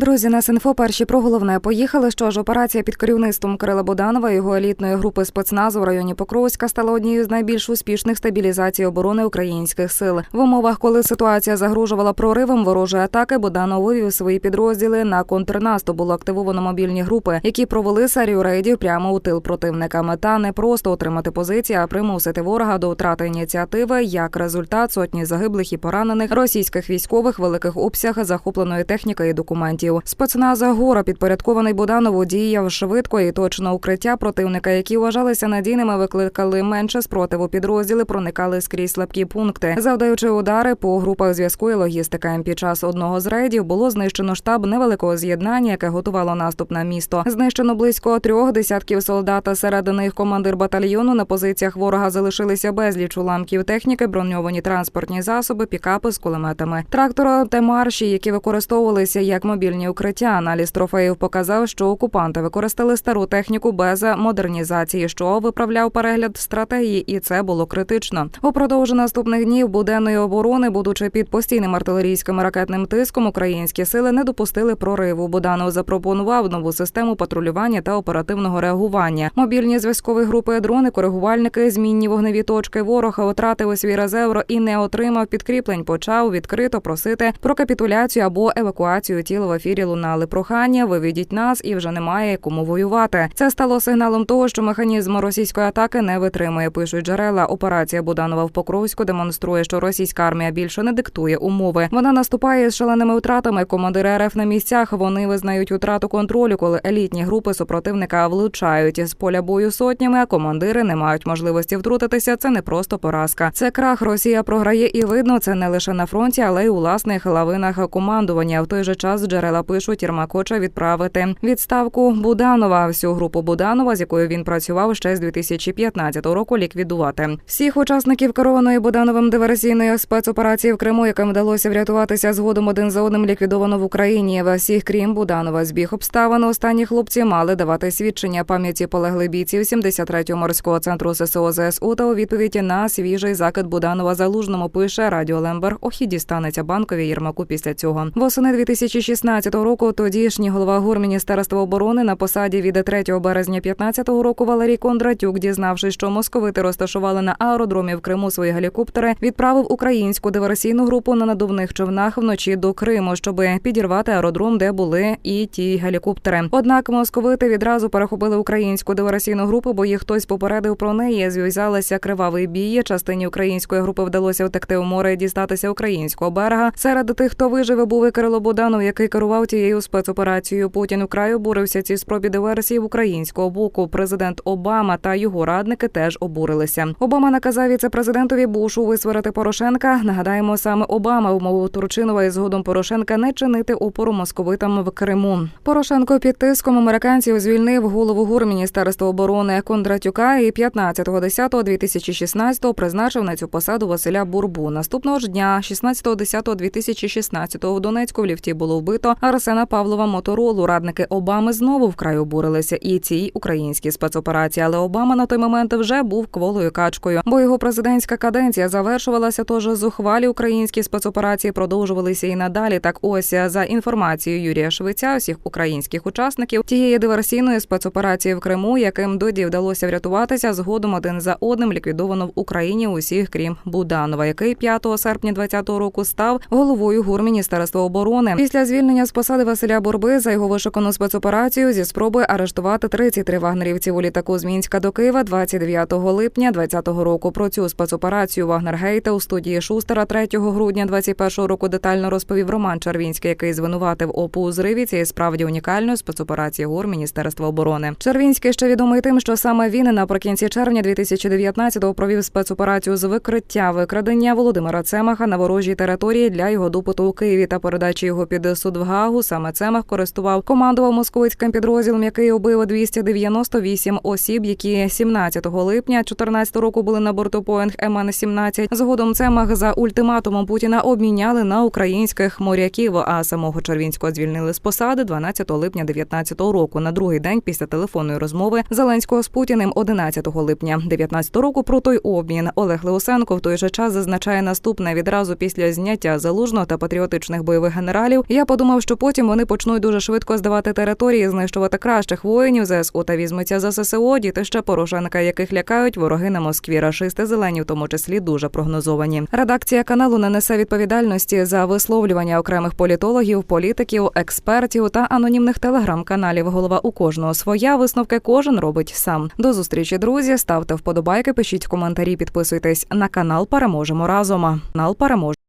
Друзі, на Синфо перші про головне поїхали. Що ж, операція під керівництвом Кирила Буданова і його елітної групи спецназу в районі Покровська стала однією з найбільш успішних стабілізацій оборони українських сил. В умовах, коли ситуація загрожувала проривом ворожої атаки, Буданов вивів свої підрозділи на контрнаступ. Було активовано мобільні групи, які провели серію рейдів прямо у тил противника. Мета не просто отримати позиції, а примусити ворога до втрати ініціативи. Як результат сотні загиблих і поранених російських військових, великих обсяг захопленої техніки і документів. Спецназ гора підпорядкований Буданову діяв швидко і точно укриття противника, які вважалися надійними, викликали менше спротиву. Підрозділи проникали скрізь слабкі пункти, завдаючи удари по групах зв'язку і логістика. Під час одного з рейдів було знищено штаб невеликого з'єднання, яке готувало наступ на місто. Знищено близько трьох десятків солдат. Серед них командир батальйону на позиціях ворога залишилися безліч уламків техніки, броньовані транспортні засоби, пікапи з кулеметами. Трактора та марші, які використовувалися як мобільні укриття. Аналіз трофеїв показав, що окупанти використали стару техніку без модернізації, що виправляв перегляд стратегії, і це було критично. Упродовж наступних днів буденної оборони, будучи під постійним артилерійським ракетним тиском, українські сили не допустили прориву. Буданов запропонував нову систему патрулювання та оперативного реагування. Мобільні зв'язкові групи, дрони, коригувальники, змінні вогневі точки. Ворога втратив свій резерв і не отримав підкріплень. Почав відкрито просити про капітуляцію або евакуацію тіл в ефірі лунали прохання. Виведіть нас і вже немає кому воювати. Це стало сигналом того, що механізм російської атаки не витримує. Пишуть джерела. Операція Буданова в Покровську демонструє, що російська армія більше не диктує умови. Вона наступає з шаленими втратами. Командири РФ на місцях вони визнають втрату контролю, коли елітні групи супротивника влучають з поля бою сотнями. А командири не мають можливості втрутитися. Це не просто поразка. Це крах. Росія програє, і видно це не лише на фронті, але й у власних лавинах командування. В той же час джерела пишуть, Єрмак хоче відправити відставку Буданова. Всю групу Буданова, з якою він працював ще з 2015 року, ліквідувати. Всіх учасників керованої Будановим диверсійної спецоперації в Криму, яким вдалося врятуватися згодом один за одним, ліквідовано в Україні. Всіх, крім Буданова, збіг обставин. Останні хлопці мали давати свідчення пам'яті полеглих бійців 73-го морського центру ССО ЗСУ та у відповіді на свіжий закид Буданова залужному пише Радіо Лемберг. Охі дістанеться банкові Єрмаку після цього. Восени 2016 року тодішній голова ГУР Міністерства оборони на посаді від 3 березня 2015 року Валерій Кондратюк, дізнавшись, що московити розташували на аеродромі в Криму свої гелікоптери, відправив українську диверсійну групу на надувних човнах вночі до Криму, щоб підірвати аеродром, де були і ті гелікоптери. Однак московити відразу перехопили українську диверсійну групу, бо їх хтось попередив про неї. Зв'язалися кривавий бій. Частині української групи вдалося втекти у море і дістатися українського берега. Серед тих, хто вижив, був і Кирило Буданов, який керував тією спецоперацією. Путін украй обурився ці спробі диверсії в українського боку. Президент Обама та його радники теж обурилися. Обама наказав віце-президентові Бушу висварити Порошенка. Нагадаємо, саме Обама умовив Турчинова і згодом Порошенка не чинити опору московитам в Криму. Порошенко під тиском американців звільнив голову гур Міністерства оборони Кондратюка і 15.10.2016 призначив на цю посаду Василя Бурбу. Наступного ж дня, 16.10.2016 в Донецьку в ліфті було вбито Арсена Павлова Моторолу. Радники Обами знову вкрай обурилися і цій українській спецоперації. Але Обама на той момент вже був кволою качкою, бо його президентська каденція завершувалася. Тож зухвалі українські спецоперації продовжувалися і надалі. Так, ось за інформацією Юрія Швеця, усіх українських учасників тієї диверсійної спецоперації в Криму, яким доді вдалося врятуватися, згодом один за одним ліквідовано в Україні усіх, крім Буданова, який 5 серпня 2020 року став головою гур Міністерства оборони. Після звільнення з посади Василя Бурби за його вишукану спецоперацію зі спробою арештувати 33 вагнерівців у літаку з Мінська до Києва 29 липня 2020 року. Про цю спецоперацію Вагнергейта у студії Шустера 3 грудня 2021 року детально розповів Роман Червінський, який звинуватив ОПУ у зриві цієї справді унікальної спецоперації ГУР Міністерства оборони. Червінський ще відомий тим, що саме він наприкінці червня 2019-го провів спецоперацію з викриття викрадення Володимира Цемаха на ворожій території для його допиту у Києві та передачі його під суд в Гагу. Саме Цемах користував командував московицьким підрозділом, який убив 298 осіб, які 17 липня 2014 року були на борту Поінг МН-17. Згодом Цемах за ультиматумом Путіна обміняли на українських моряків. А самого Червінського звільнили з посади 12 липня 2019 року. На другий день після телефонної розмови Зеленського з Путіним 11 липня 2019 року. Про той обмін Олег Леосенко в той же час зазначає наступне відразу після зняття залужного та патріотичних бойових генералів. Я подумав, що що потім вони почнуть дуже швидко здавати території, знищувати кращих воїнів ЗСУ та візьмуться за ССО, дітища Порошенка, яких лякають вороги на Москві, рашисти зелені, в тому числі дуже прогнозовані. Редакція каналу не несе відповідальності за висловлювання окремих політологів, політиків, експертів та анонімних телеграм-каналів. Голова у кожного своя висновки кожен робить сам. До зустрічі, друзі. Ставте вподобайки, пишіть коментарі, підписуйтесь на канал. Переможемо разом. Канал переможе.